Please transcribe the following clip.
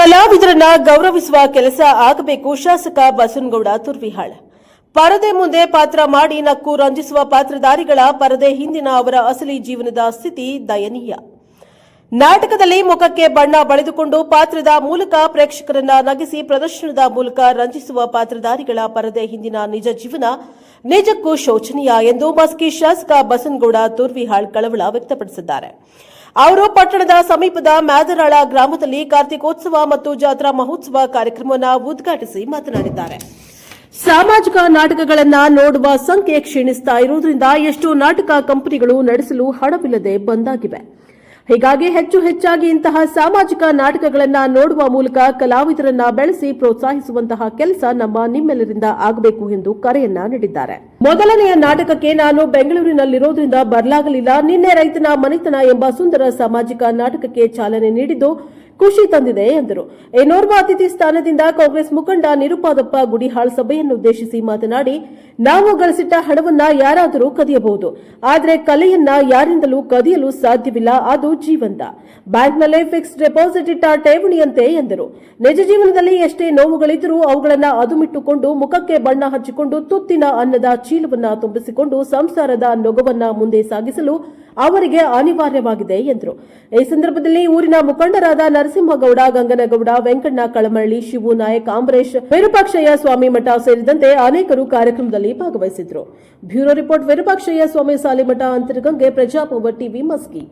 ಕಲಾವಿದರನ್ನ ಗೌರವಿಸುವ ಕೆಲಸ ಆಗಬೇಕು. ಶಾಸಕ ಬಸನಗೌಡ ತುರ್ವಿಹಾಳ್. ಪರದೆ ಮುಂದೆ ಪಾತ್ರ ಮಾಡಿ ನಕ್ಕು ರಂಜಿಸುವ ಪಾತ್ರಧಾರಿಗಳ ಪರದೆ ಹಿಂದಿನ ಅವರ ಅಸಲಿ ಜೀವನದ ಸ್ಥಿತಿ ದಯನೀಯ. ನಾಟಕದಲ್ಲಿ ಮುಖಕ್ಕೆ ಬಣ್ಣ ಬಳಿದುಕೊಂಡು ಪಾತ್ರದ ಮೂಲಕ ಪ್ರೇಕ್ಷಕರನ್ನ ನಗಿಸಿ ಪ್ರದರ್ಶನದ ಮೂಲಕ ರಂಜಿಸುವ ಪಾತ್ರಧಾರಿಗಳ ಪರದೆ ಹಿಂದಿನ ನಿಜ ಜೀವನ ನಿಜಕ್ಕೂ ಶೋಚನೀಯ ಎಂದು ಮಸ್ಕಿ ಶಾಸಕ ಬಸನಗೌಡ ತುರ್ವಿಹಾಳ್ ಕಳವಳ ವ್ಯಕ್ತಪಡಿಸಿದ್ದಾರೆ. ಅವರು ಪಟ್ಟಣದ ಸಮೀಪದ ಮ್ಯಾದರಾಳ ಗ್ರಾಮದಲ್ಲಿ ಕಾರ್ತಿಕೋತ್ಸವ ಮತ್ತು ಜಾತ್ರಾ ಮಹೋತ್ಸವ ಕಾರ್ಯಕ್ರಮವನ್ನು ಉದ್ಘಾಟಿಸಿ ಮಾತನಾಡಿದ್ದಾರೆ. ಸಾಮಾಜಿಕ ನಾಟಕಗಳನ್ನ ನೋಡುವ ಸಂಖ್ಯೆ ಕ್ಷೀಣಿಸ್ತಾ ಇರುವುದರಿಂದ ಎಷ್ಟೋ ನಾಟಕ ಕಂಪನಿಗಳು ನಡೆಸಲು ಹಣವಿಲ್ಲದೆ ಬಂದಾಗಿವೆ. ಹೀಗಾಗಿ ಹೆಚ್ಚು ಹೆಚ್ಚಾಗಿ ಇಂತಹ ಸಾಮಾಜಿಕ ನಾಟಕಗಳನ್ನು ನೋಡುವ ಮೂಲಕ ಕಲಾವಿದರನ್ನ ಬೆಳೆಸಿ ಪ್ರೋತ್ಸಾಹಿಸುವಂತಹ ಕೆಲಸ ನಮ್ಮ ನಿಮ್ಮೆಲ್ಲರಿಂದ ಆಗಬೇಕು ಎಂದು ಕರೆಯನ್ನ ನೀಡಿದ್ದಾರೆ. ಮೊದಲನೆಯ ನಾಟಕಕ್ಕೆ ನಾನು ಬೆಂಗಳೂರಿನಲ್ಲಿರೋದ್ರಿಂದ ಬರಲಾಗಲಿಲ್ಲ ನಿನ್ನೆ ರೈತನ ಮನೆತನ ಎಂಬ ಸುಂದರ ಸಾಮಾಜಿಕ ನಾಟಕಕ್ಕೆ ಚಾಲನೆ ನೀಡಿದ್ದು ಖುಷಿ ತಂದಿದೆ ಎಂದರು. ಎನೋರ್ವ ಅತಿಥಿ ಸ್ಥಾನದಿಂದ ಕಾಂಗ್ರೆಸ್ ಮುಖಂಡ ನಿರುಪಾದಪ್ಪ ಗುಡಿಹಾಳ್ ಸಭೆಯನ್ನು ಉದ್ದೇಶಿಸಿ ಮಾತನಾಡಿ, ನಾವು ಗಳಿಸಿಟ್ಟ ಹಣವನ್ನ ಯಾರಾದರೂ ಕದಿಯಬಹುದು. ಆದರೆ ಕಲೆಯನ್ನ ಯಾರಿಂದಲೂ ಕದಿಯಲು ಸಾಧ್ಯವಿಲ್ಲ, ಅದು ಜೀವಂತ. ಬ್ಯಾಂಕ್ನಲ್ಲೇ ಫಿಕ್ಸ್ಡ್ ಡೆಪಾಸಿಟ್ ಇಟ್ಟ ಠೇವಣಿಯಂತೆ ಎಂದರು. ನಿಜ ಜೀವನದಲ್ಲಿ ಎಷ್ಟೇ ನೋವುಗಳಿದ್ದರೂ ಅವುಗಳನ್ನ ಅದುಮಿಟ್ಟುಕೊಂಡು ಮುಖಕ್ಕೆ ಬಣ್ಣ ಹಚ್ಚಿಕೊಂಡು ತುತ್ತಿನ ಅನ್ನದ ಚೀಲವನ್ನ ತುಂಬಿಸಿಕೊಂಡು ಸಂಸಾರದ ನೊಗವನ್ನ ಮುಂದೆ ಸಾಗಿಸಲು ಅವರಿಗೆ ಅನಿವಾರ್ಯವಾಗಿದೆ ಎಂದರು. ಈ ಸಂದರ್ಭದಲ್ಲಿ ಊರಿನ ಮುಖಂಡರಾದ ನರಸಿಂಹಗೌಡ, ಗಂಗನಗೌಡ, ವೆಂಕಣ್ಣ ಕಳಮಳ್ಳಿ, ಶಿವು ನಾಯಕ್ ಅಂಬರೀಶ್ ವಿರೂಪಾಕ್ಷಯ್ಯ ಸ್ವಾಮಿ ಮಠ ಸೇರಿದಂತೆ ಅನೇಕರು ಕಾರ್ಯಕ್ರಮದಲ್ಲಿ ಭಾಗವಹಿಸಿದ್ರು ಬ್ಯೂರೋ ರಿಪೋರ್ಟ್ ವಿರೂಪಾಕ್ಷಯ್ಯ ಸ್ವಾಮಿ ಸಾಲಿಮಠ ಅಂತರಗಂಗೆ ಪ್ರಜಾಪವ ಟಿವಿ ಮಸ್ಕಿ.